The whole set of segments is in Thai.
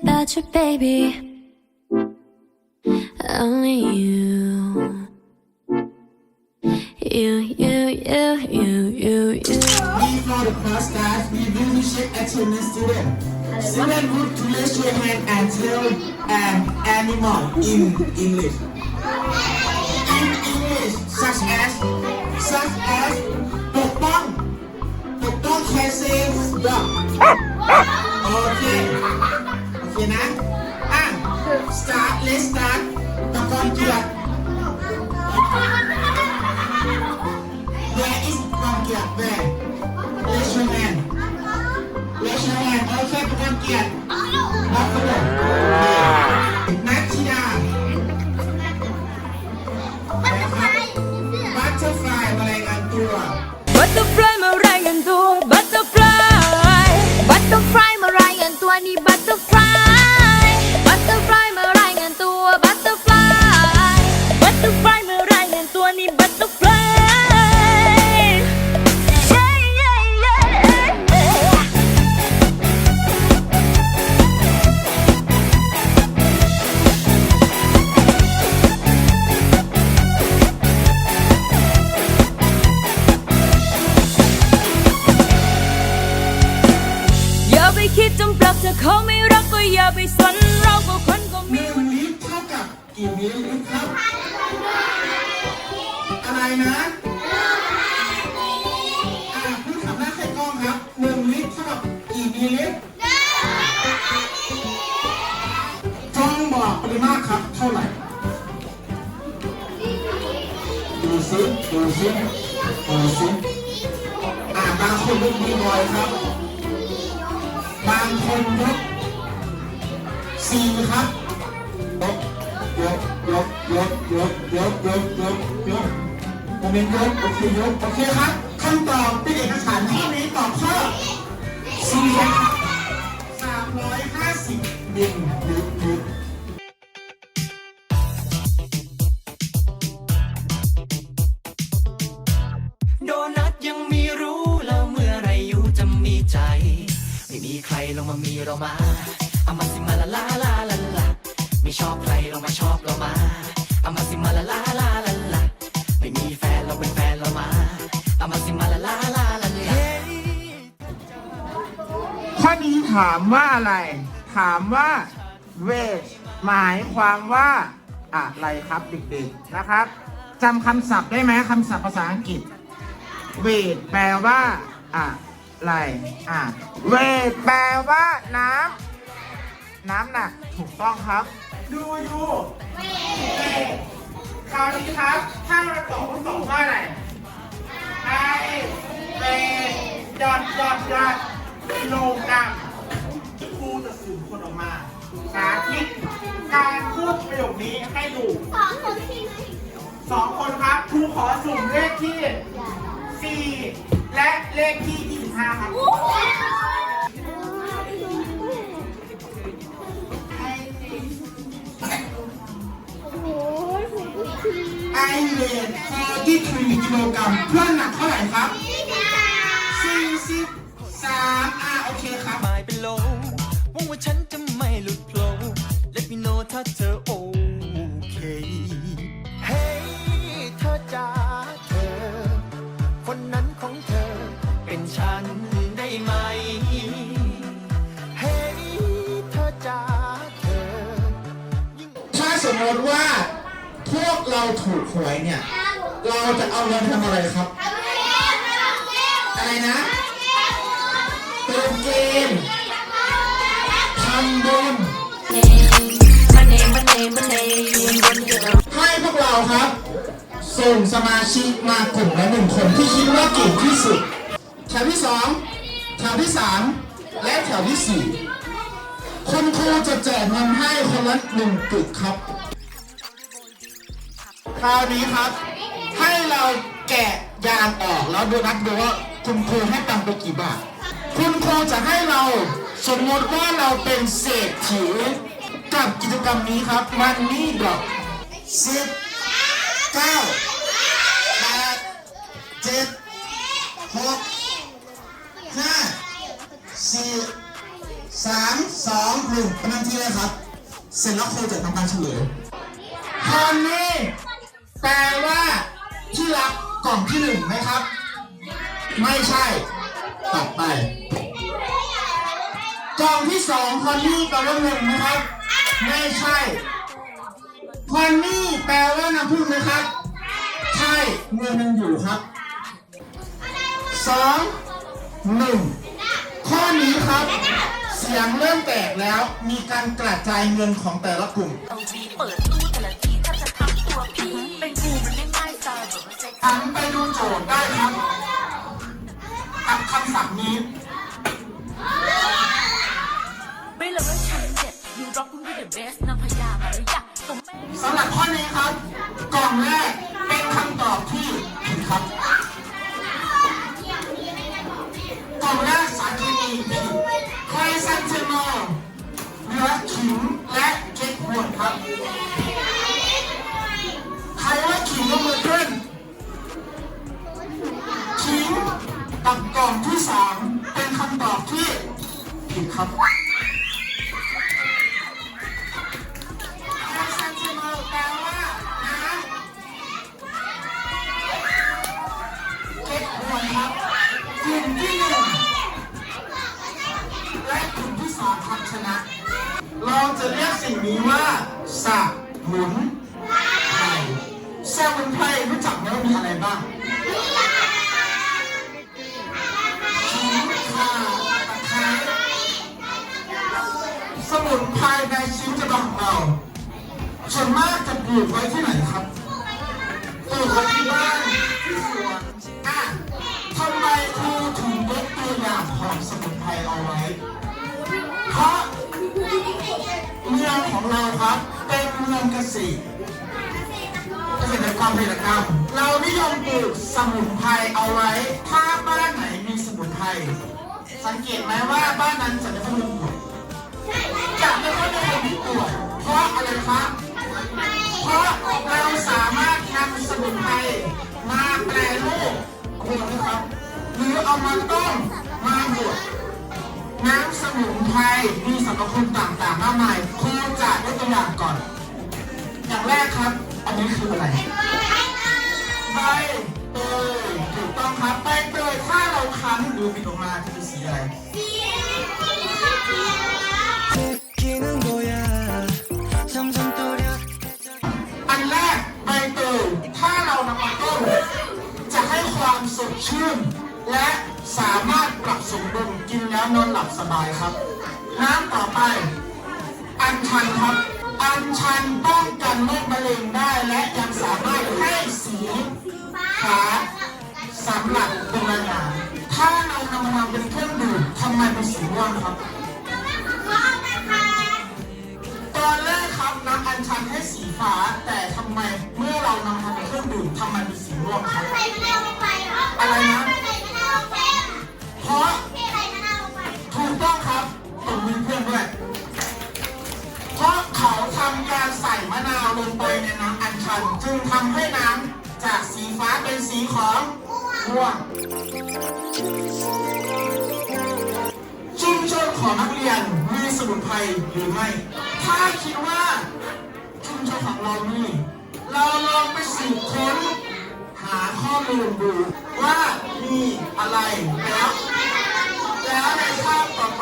about your baby. Only you. You, you, you, you, you, you. These the past guys. We really should actually listen to them. Sing group to raise your hand and tell an animal in English. In English, such as, such as, the bomb. The. Okay. เคนะ อะ start let's start ตะกอนเกือก where is ตะกอนเกือก where let's show man let's show man โอเคตะกอนเกือก buffalo นะ กี่มิลลิลิตจงบอกปริมาตรครับ เท่าไหร่ดูซิดูซิดูซิอ่าบางคนยกมือบ่อยครับ บางคนยกสี่ครับยกยกยกยกยกยกยกยกโมเมนต์ยกโอเคยกโอเคครับคำตอบเป็นเอกสารข้อนี้ตอบข้อ นี้ถามว่าอะไร ถามว่า wage หมายความว่าอะไรครับเด็กๆนะครับจำคำศัพท์ได้ไหมคำศัพท์ภาษาอังกฤษ wage แปลว่าอะไรอะ wage แปลว่าน้ำน้ำหนักถูกต้องครับ ดูดูคราวนี้ครับ ถ้าเราตอบตอบว่าอะไรไอเดอดดอดดอด โลกรัมครูจะสุ่มคนออกมา สาธิต การพูดประโยคนี้ให้ดูสองคนครับครูขอสุ่มเลขที่4และเลขที่25ครับไอเวท43กิโลกรัมเพื่อนหนักเท่าไหร่ครับ 43อ่าโอเคครับ หมายเป็นโลหวังว่าฉันจะไม่หลุดโผล่ Let me know ถ้าเธอโอเค เฮ้ยเธอจ้าเธอ คนนั้นของเธอเป็นฉันได้ไหม เฮ้ยเธอจ้าเธอ ถ้าสมมติว่า พวกเราถูกหวยเนี่ย เราจะเอาเงินทำอะไรครับ ติมเกมทำบุญให้พวกเราครับ ส่งสมาชิกมากลุ่มละหนึ่งคนที่คิดว่าเก่งที่สุด แถวที่สองแถวที่สามและแถวที่สี่คุณครูจะแจกเงินให้คนละหนึ่งปึกครับ คราวนี้ครับ ให้เราแกะยางออกแล้วดูนับดูว่าคุณครูให้ตังค์ไปกี่บาท คุณครูจะให้เราสมมติว่าเราเป็นเศรษฐีกับกิจกรรมนี้ครับ มันนี่ดอกสิบเก้าแปดเจ็ดหกห้าสี่สามสองหนึ่งกำลังที่เลยครับ เสร็จแล้วครูจะทำการเฉลยคำนี้แปลว่าที่รักกล่องที่หนึ่งไหมครับ ไม่ใช่ตัดไป กองที่สองคอนนี่แปลว่าเงินนะครับ ไม่ใช่คอนนี่แปลว่าน้ำผึ้งนะครับ ใช่เงินยังอยู่ครับสองหนึ่งข้อนี้ครับ เสียงเริ่มแตกแล้วมีการกระจายเงินของแต่ละกลุ่มเปิดตู้แต่ละทีแทบจะทำตัวพี่เป็นกูมันไม่ง่ายตายแบบว่าหันไปดูโจทย์ได้ครับกับคำศัพท์นี้ สำหรับข้อนี้ครับ กล่องแรกเป็นคำตอบที่ผิดครับ กล่องแรกสารเคมีผิดไคลเซนเทมอลเนื้อขิงและเก๊กฮวยครับ ใครว่าขิงยกมือขึ้นขิงกับกล่องที่สามเป็นคำตอบที่ผิดครับ ชนะ เราจะเรียกสิ่งนี้ว่าสมุนไพรสมุนไพรรู้จักไหมว่ามีอะไรบ้างขิงข่าตะไคร้สมุนไพรในชีวิตประจำวันของเราส่วนมากจะปลูกไว้ที่ไหนครับปลูกไว้ ของเราครับ เป็นเมืองเกษตรเกษตรกรรมผลิตกรรม เรานิยมปลูกสมุนไพรเอาไว้ ถ้าบ้านไหนมีสมุนไพรสังเกตไหมว่าบ้านนั้นจะไม่ค่อยมีป่วยจะไม่ค่อยมีคนที่ป่วยเพราะอะไรครับเพราะเราสามารถนำสมุนไพรมาแปรรูปคุณนะครับหรือเอามาต้มมาบด น้ำสมุนไพรมีสรรพคุณต่างๆมากมายครูจะยกตัวอย่างก่อน อย่างแรกครับ อันนี้คืออะไรใบเตยถูกต้องครับใบเตยถ้าเราคั้นดูมีออกมาจะเป็นสีอะไรอันแรกใบเตยถ้าเรานำมาต้มจะให้ความสดชื่น และสามารถปรับสมดุล กินแล้วนอนหลับสบายครับ น้ำต่อไป อัญชันครับ อัญชันป้องกันโรคมะเร็งได้และยังสามารถให้สีขาสำหรับเป็นอาหารถ้าเรานำมาทำเป็นเครื่องดื่มทำไมเป็นสีม่วงครับตอนแรกครับน้ำอัญชันให้สีฟ้า แต่ทำไมเมื่อเรานำมาทำเป็นเครื่องดื่มทำไมเป็นสีม่วงครับอะไรนะเพราะ ใส่มะนาวลงไปในน้ำอัญชัน จึงทำให้น้ำจากสีฟ้าเป็นสีของม่วง ชุมชนของนักเรียนมีสมุนไพรหรือไม่ ถ้าคิดว่าชุมชนของเรามีเราลองไปสืบค้นหาข้อมูลดูว่ามีอะไรแล้ว แล้วในคาบต่อไป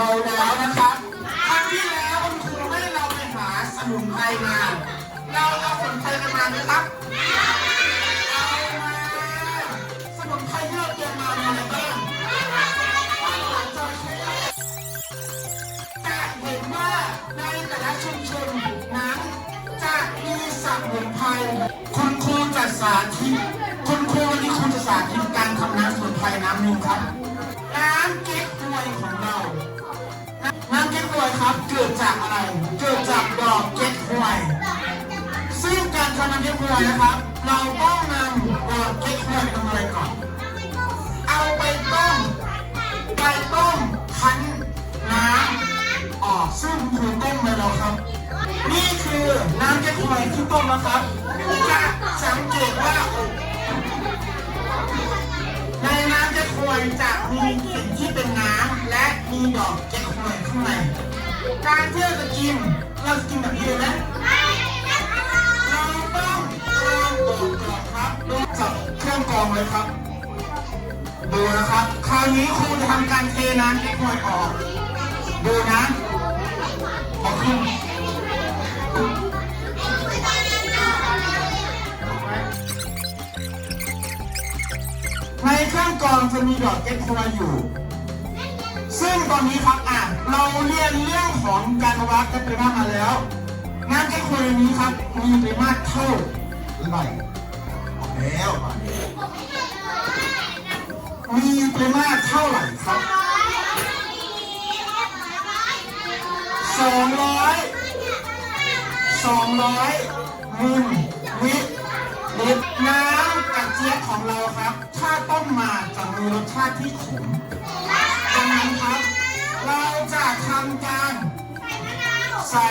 เราแล้วนะครับครั้งที่แล้วคุณครูให้เราไปหาสมุนไพรมา เราเอาสมุนไพรกันมาไหมครับเอามาสมุนไพรที่เราเตรียมมามีอะไรบ้างจะเห็นว่าในแต่ละชุมชนนั้นจะมีสมุนไพรคุณครูจะสาธิต คุณครูวันนี้ครูจะสาธิตการทำน้ำสมุนไพรน้ำหนึ่งครับ วยครับเกิดจากอะไร เกิดจากดอกเก๊กฮวย ซึ่งการทำน้ำเก๊กฮวยนะครับ เราต้องนำดอกเก๊กฮวยไปทำอะไรก่อน เอาไปต้ม ไปต้มคั้นน้ำออกซึ่งครูต้มไปแล้วครับ นี่คือน้ำเก๊กฮวยที่ต้มนะครับจะสังเกตว่าในน้ำเก๊กฮวยจะมีสิ่งที่เป็นน้ำและมีดอกแก้ควยข้างใน การที่เราจะกิน เราจะกินแบบนี้เลยไหมเราต้องกรองตัวก่อนครับดูจับเครื่องกรองเลยครับ ดูนะครับ คราวนี้ครูจะทำการเทน้ำแก้ควยออก ดูนะออกขึ้นในเครื่องกรองจะมีดอกเก็ตโคลอยู่ ซึ่งตอนนี้ครับอะ เราเรียนเรื่องของการวัดกันไปบ้างมาแล้วงานเก็ตโคลานี้ครับมีปริมาตรเท่าไหร่ออกแล้วอะมีปริมาตรเท่าไหร่ครับสองร้อยสองร้อยมิลลิลิตรน้ำกระเจี๊ยบของเราครับ ถ้าต้มมาจะมีรสชาติที่ขม เราจะทำการใส่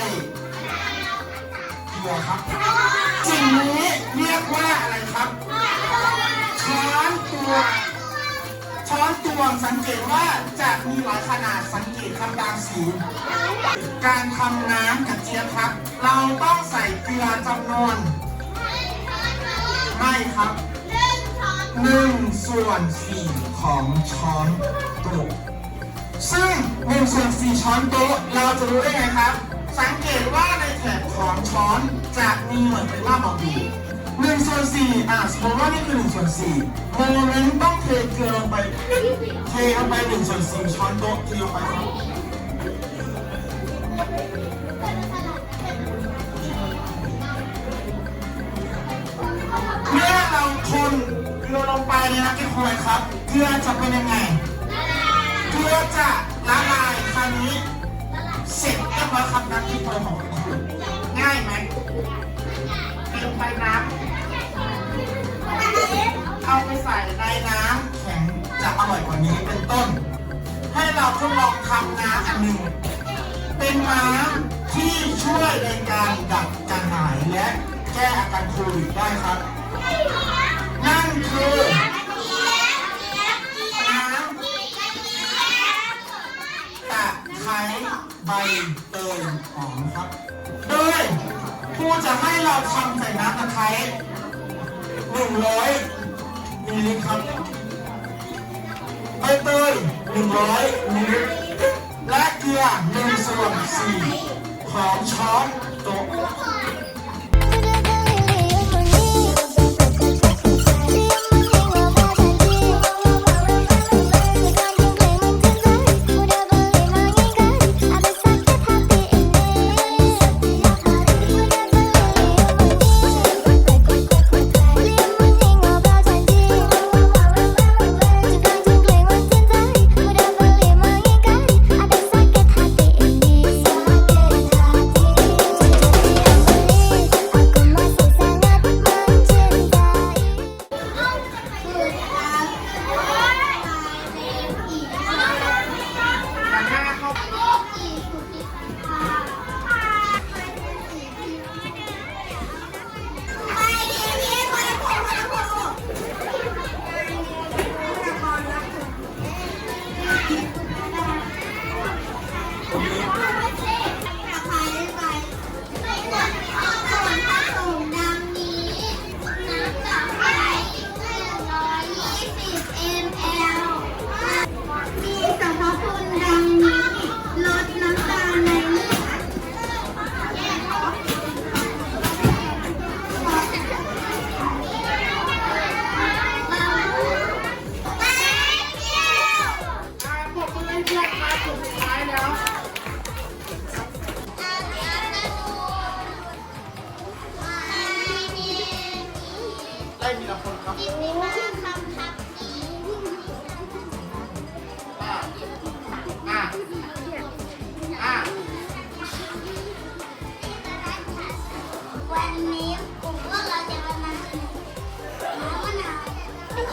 เกลือครับสิ่งนี้เรียกว่าอะไรครับช้อนตวงช้อนตวงสังเกตว่าจะมีหลายขนาดสังเกตครับตามสีการทำน้ำกระเจี๊ยบครับ เราต้องใส่เกลือจำนวนไม่ครับหนึ่งส่วนสี่ของช้อนโต๊ะ ซึ่งหนึ่งส่วนสี่ช้อนโต๊ะเราจะรู้ได้ไงครับ สังเกตว่าในแถบของช้อนจะมีเหมือนเป็นว่าบอกอยู่หนึ่งส่วนสี่อะสมมติว่านี่คือหนึ่งส่วนสี่โมเมนต์ต้องเทเกลือลงไป เทลงไปหนึ่งส่วนสี่ช้อนโต๊ะเทลงไปครับเมื่อเราคนเกลือลงไปในน้ำแกงควยครับ เกลือจะเป็นยังไง เกลือจะละลายคราวนี้ เสร็จเรียบร้อยครับน้ำแกงควยของคุณง่ายไหมเทลงไปน้ำเอาไปใส่ในน้ำแข็งจะอร่อยกว่านี้เป็นต้น ให้เราทดลองทำน้ำอันหนึ่ง เป็นน้ำที่ช่วยในการดับกระหายและแก้อาการโควิดได้ครับ นั่นคือน้ำต ช้ใบเตยหอมครับ โดยครูจะให้เราทำใส่น้ำตะไคร้100มิลลิลิตรครับใบเตย100มิลลิลิตรและเกลือ1ส่วน4ของช้อนโต๊ะ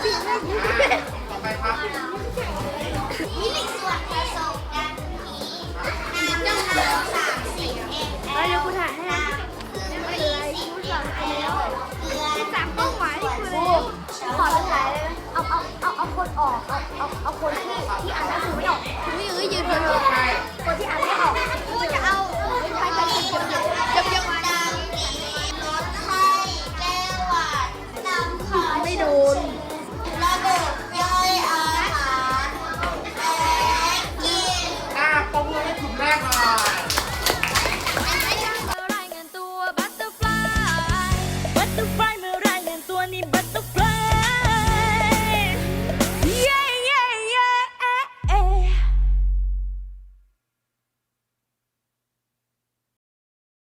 ต่อปครับมีนึ่งส่วนผสมดันี้นำน้ำสามสิบเอมแอลน้ำคือสี่สิบเอลเกลือสามต้องหมายที่คือ ขอถ่ายเลยเอาเอาเอาเอาคนออก เอาเอาคนที่ที่อ่านหนังสือไม่ออกไม่ยื้ยืนเพื่ช่